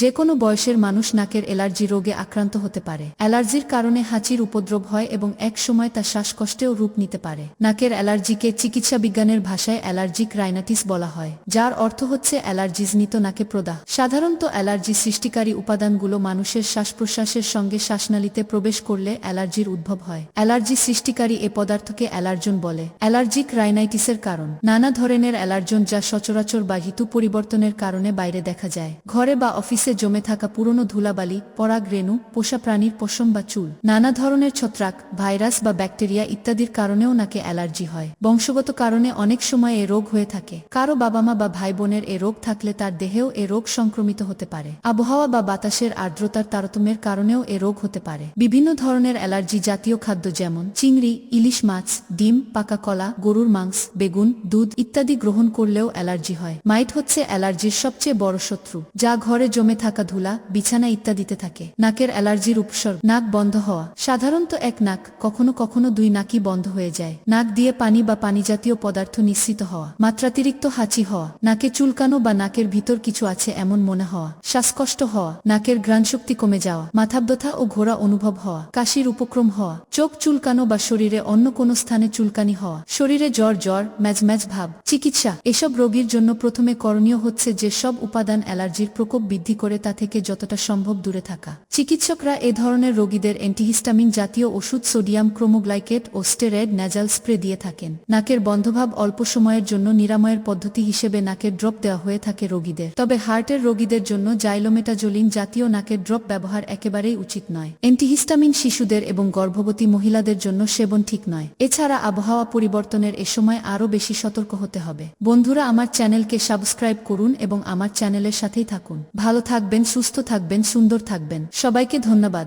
যে কোনো বয়সের মানুষ নাকের অ্যালার্জি রোগে আক্রান্ত হতে পারে। অ্যালার্জির কারণে হাঁচির উপদ্রব হয় এবং এক সময় তা শ্বাসকষ্টেও রূপ নিতে পারে। নাকের অ্যালার্জিকে চিকিৎসা বিজ্ঞানের ভাষায় অ্যালার্জিক রাইনাটিস বলা হয়, যার অর্থ হচ্ছে অ্যালার্জিজনিত নাকে প্রদাহ। সাধারণত অ্যালার্জি সৃষ্টিকারী উপাদানগুলো মানুষের শ্বাস প্রশ্বাসের সঙ্গে শ্বাসনালীতে প্রবেশ করলে অ্যালার্জির উদ্ভব হয়। অ্যালার্জি সৃষ্টিকারী এ পদার্থকে অ্যালার্জন বলে। অ্যালার্জিক রাইনাইটিসের কারণ, নানা ধরনের অ্যালার্জন যা সচরাচর বা ঋতু পরিবর্তনের কারণে বাইরে দেখা যায়। ঘরে বা অফিসে জমে থাকা পুরনো ধুলাবালি, পরাগ রেণু, পোষা প্রাণীর পশম বা চুল, নানা ধরনের ছত্রাক, ভাইরাস বা ব্যাকটেরিয়া ইত্যাদির কারণেও নাকে অ্যালার্জি হয়। বংশগত কারণে অনেক সময় এ রোগ হয়ে থাকে। কারও বাবা মা বা ভাই বোনের এ রোগ থাকলে তার দেহেও এ রোগ সংক্রমিত হতে পারে। আবহাওয়া বা বাতাসের আর্দ্রতার তারতম্যের কারণেও এ রোগ হতে পারে। বিভিন্ন ধরনের অ্যালার্জি জাতীয় খাদ্য যেমন চিংড়ি, ইলিশ মাছ, ডিম, পাকা কলা, গরুর মাংস, বেগুন, দুধ ইত্যাদি গ্রহণ করলেও অ্যালার্জি হয়। মাইট হচ্ছে অ্যালার্জির সবচেয়ে বড় শত্রু, যা ঘরে জমে থাকা ধুলা, বিছানা ইত্যাদিতে থাকে। নাকের অ্যালার্জির উপসর্গ। নাক বন্ধ হওয়া। সাধারণত এক নাক, কখনো কখনো দুই নাকই বন্ধ হয়ে যায়। নাক দিয়ে পানি বা পানি জাতীয় পদার্থ নিঃসৃত হওয়া। মাত্রাতিরিক্ত হাঁচি হওয়া। নাকে চুলকানো বা নাকের ভিতর কিছু আছে এমন মনে হওয়া। শ্বাসকষ্ট হওয়া। নাকের ঘ্রাণশক্তি কমে যাওয়া। মাথাব্যথা ও ঘোরা অনুভব হওয়া। কাশির উপক্রম হওয়া। চোখ চুলকানো বা শরীরে অন্য কোনো স্থানে চুলকানি হওয়া। শরীরে জ্বর জ্বর ম্যাজ ম্যাজ ভাব। চিকিৎসা। এসব রোগীর জন্য প্রথমে করণীয় হচ্ছে যে সব উপাদান অ্যালার্জির প্রকোপ বৃদ্ধি করে তা থেকে যতটা সম্ভব দূরে থাকা। চিকিৎসকরা এ ধরনের রোগীদের অ্যান্টিহিস্টামিন জাতীয় ওষুধ সোডিয়াম ক্রোমোগ্লাইকেট ও স্টেরয়েড ন্যাজাল স্প্রে দিয়ে থাকেন। নাকের বন্ধভাব অল্প সময়ের জন্য নিরাময়ের পদ্ধতি হিসেবে নাকের ড্রপ দেওয়া হয়ে থাকে রোগীদের। তবে হার্টের রোগীদের জন্য জাইলোমেটাজোলিন জাতীয় নাকের ড্রপ ব্যবহার একেবারেই উচিত নয়। অ্যান্টিহিস্টামিন শিশুদের এবং গর্ভবতী মহিলাদের জন্য সেবন ঠিক নয়। এছাড়া আবহাওয়া পরিবর্তনের এ সময় আরও বেশি সতর্ক হতে হবে। বন্ধুরা, আমার চ্যানেলকে সাবস্ক্রাইব করুন এবং আমার চ্যানেলের সাথেই থাকুন। ভালো থাকবেন সুস্থ থাকবেন সুন্দর থাকবেন। সবাইকে ধন্যবাদ।